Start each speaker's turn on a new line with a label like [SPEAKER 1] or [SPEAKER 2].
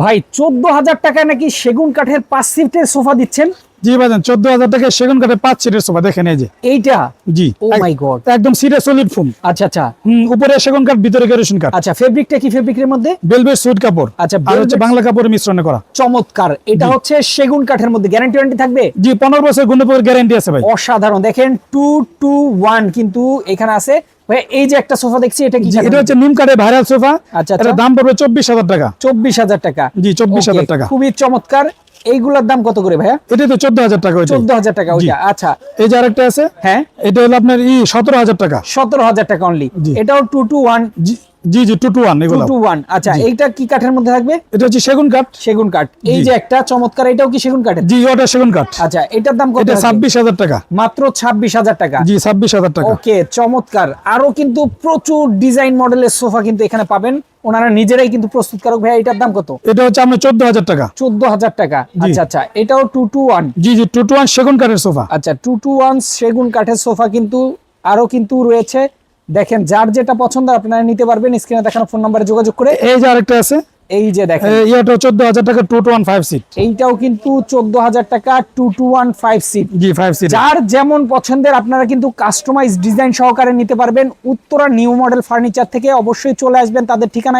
[SPEAKER 1] ভাই চোদ্দ হাজার টাকায় নাকি সেগুন কাঠের পাঁচ সিটের সোফা দিচ্ছেন?
[SPEAKER 2] জি ভাইজান চোদ্দ হাজার টাকা সেগুন কাঠে পাঁচ সিটের সোফা দেখেন এই যে।
[SPEAKER 1] এইটা?
[SPEAKER 2] জি
[SPEAKER 1] ও মাই গড
[SPEAKER 2] একদম সিটে সলিড ফোম
[SPEAKER 1] আচ্ছা আচ্ছা।
[SPEAKER 2] হুম উপরে সেগুন কাঠ ভিতরে কেরোসিন কাঠ।
[SPEAKER 1] আচ্ছা ফেব্রিকটা কি ফেব্রিকের মধ্যে?
[SPEAKER 2] বেলভেট সুইট কাপড়।
[SPEAKER 1] আচ্ছা,
[SPEAKER 2] আর হচ্ছে বাংলা কাপড়ের মিশ্রণে করা।
[SPEAKER 1] চমৎকার। এটা হচ্ছে সেগুন কাঠের মধ্যে। গ্যারান্টি ওয়ারেন্টি থাকবে?
[SPEAKER 2] জি পনেরো বছর গুণপর গ্যারান্টি আছে ভাই।
[SPEAKER 1] অসাধারণ। দেখেন টু টু ওয়ান কিন্তু এখানে আছে। এই যে একটা সোফা দেখছি এটা কি
[SPEAKER 2] এটা হচ্ছে নিম কাঠের ভাইরাল সোফা।
[SPEAKER 1] আচ্ছা,
[SPEAKER 2] এটা
[SPEAKER 1] আচ্ছা।
[SPEAKER 2] দাম পড়বে চব্বিশ হাজার টাকা।
[SPEAKER 1] চব্বিশ হাজার টাকা।
[SPEAKER 2] জি, চব্বিশ
[SPEAKER 1] হাজার
[SPEAKER 2] টাকা।
[SPEAKER 1] খুবই চমৎকার। এইগুলার দাম কত করে ভাইয়া?
[SPEAKER 2] এটা তো চোদ্দ হাজার টাকা।
[SPEAKER 1] চোদ্দ হাজার টাকা। ওইটা আচ্ছা।
[SPEAKER 2] এই যে আরেকটা আছে
[SPEAKER 1] হ্যাঁ।
[SPEAKER 2] এটা হলো আপনার ই সতেরো হাজার টাকা।
[SPEAKER 1] সতেরো হাজার টাকা অনলি। এটাও two two one
[SPEAKER 2] G G two two one
[SPEAKER 1] two
[SPEAKER 2] এগুলো
[SPEAKER 1] টু ওয়ান আচ্ছা এইটা কি কাঠের মধ্যে থাকবে?
[SPEAKER 2] এটা হচ্ছে সেগুন কাঠ।
[SPEAKER 1] সেগুন কাঠ। এই যে একটা চমৎকার এটাও কি সেগুন কাঠের?
[SPEAKER 2] জি ওটা সেগুন কাঠ।
[SPEAKER 1] আচ্ছা এটার দাম কত
[SPEAKER 2] এটা? ছাব্বিশ হাজার টাকা।
[SPEAKER 1] মাত্র ছাব্বিশ হাজার টাকা।
[SPEAKER 2] জি ছাব্বিশ হাজার টাকা।
[SPEAKER 1] ওকে চমৎকার। আরও কিন্তু প্রচুর ডিজাইন মডেলের সোফা কিন্তু এখানে পাবেন। ওনারা নিজেরাই কিন্তু প্রস্তুতকারক। ভাই এটার দাম কত?
[SPEAKER 2] এটা হচ্ছে আপনার চোদ্দ হাজার টাকা।
[SPEAKER 1] চোদ্দ হাজার টাকা। আচ্ছা আচ্ছা এটাও টু টু ওয়ান
[SPEAKER 2] জি জি টু টু ওয়ান সেগুন কাঠের সোফা।
[SPEAKER 1] আচ্ছা টু টু ওয়ান সেগুন কাঠের সোফা কিন্তু আরও কিন্তু রয়েছে। দেখেন যার যেটা পছন্দ আপনারা নিতে পারবেন। স্ক্রিনে দেখানো ফোন নাম্বারে যোগাযোগ করে
[SPEAKER 2] এই যে আরেকটা আছে?
[SPEAKER 1] এই যে দেখেন।
[SPEAKER 2] এটা চোদ্দ হাজার টাকা two two one five seat
[SPEAKER 1] এইটাও কিন্তু চোদ্দ হাজার টাকা two two one five seat
[SPEAKER 2] জি 5 সিট
[SPEAKER 1] যার যেমন পছন্দের আপনারা কিন্তু কাস্টমাইজ ডিজাইন সহকারে নিতে পারবেন। উত্তরা নিউ মডেল ফার্নিচার থেকে অবশ্যই চলে আসবেন। তাদের ঠিকানা